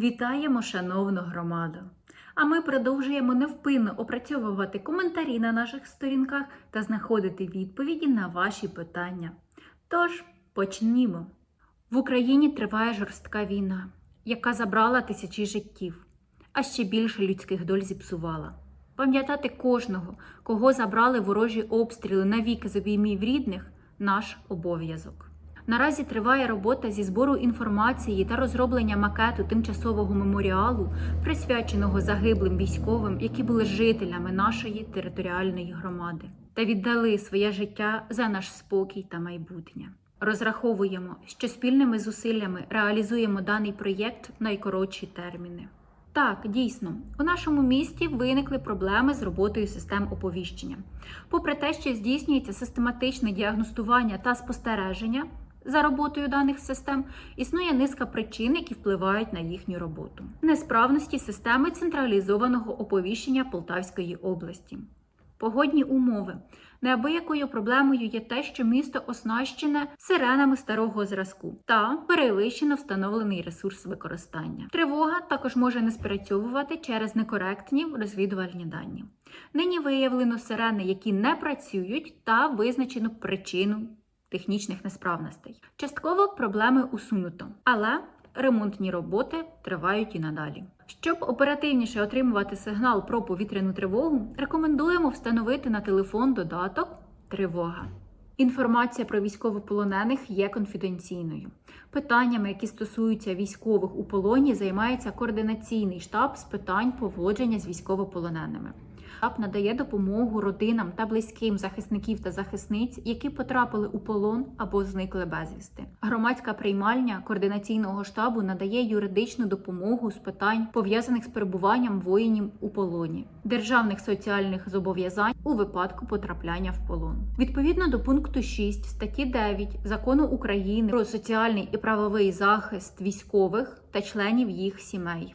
Вітаємо, шановну громаду! А ми продовжуємо невпинно опрацьовувати коментарі на наших сторінках та знаходити відповіді на ваші питання. Тож, почнімо. В Україні триває жорстка війна, яка забрала тисячі життів, а ще більше людських доль зіпсувала. Пам'ятати кожного, кого забрали ворожі обстріли навіки з обіймів рідних наш обов'язок. Наразі триває робота зі збору інформації та розроблення макету тимчасового меморіалу, присвяченого загиблим військовим, які були жителями нашої територіальної громади та віддали своє життя за наш спокій та майбутнє. Розраховуємо, що спільними зусиллями реалізуємо даний проєкт в найкоротші терміни. Так, дійсно, у нашому місті виникли проблеми з роботою систем оповіщення. Попри те, що здійснюється систематичне діагностування та спостереження за роботою даних систем, існує низка причин, які впливають на їхню роботу. Несправності системи централізованого оповіщення Полтавської області. Погодні умови. Неабиякою проблемою є те, що місто оснащене сиренами старого зразку та перевищено встановлений ресурс використання. Тривога також може не спрацьовувати через некоректні розвідувальні дані. Нині виявлено сирени, які не працюють, та визначено причину технічних несправностей. Частково проблеми усунуто, але ремонтні роботи тривають і надалі. Щоб оперативніше отримувати сигнал про повітряну тривогу, рекомендуємо встановити на телефон додаток Тривога. Інформація про військовополонених є конфіденційною. Питаннями, які стосуються військових у полоні, займається координаційний штаб з питань поводження з військовополоненими. Штаб надає допомогу родинам та близьким захисників та захисниць, які потрапили у полон або зникли безвісти. Громадська приймальня координаційного штабу надає юридичну допомогу з питань пов'язаних з перебуванням воїнів у полоні, державних соціальних зобов'язань у випадку потрапляння в полон. Відповідно до пункту 6 статті 9 закону України про соціальний і правовий захист військових та членів їх сімей.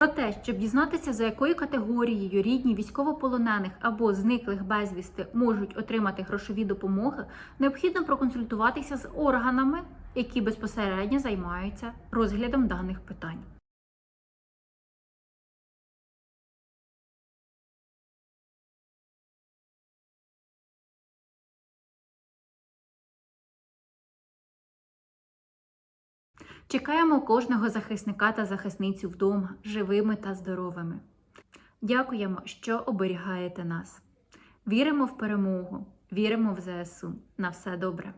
Про те, щоб дізнатися, за якою категорією рідні військовополонених або зниклих безвісти можуть отримати грошові допомоги, необхідно проконсультуватися з органами, які безпосередньо займаються розглядом даних питань. Чекаємо кожного захисника та захисницю вдома, живими та здоровими. Дякуємо, що оберігаєте нас. Віримо в перемогу, віримо в ЗСУ. На все добре.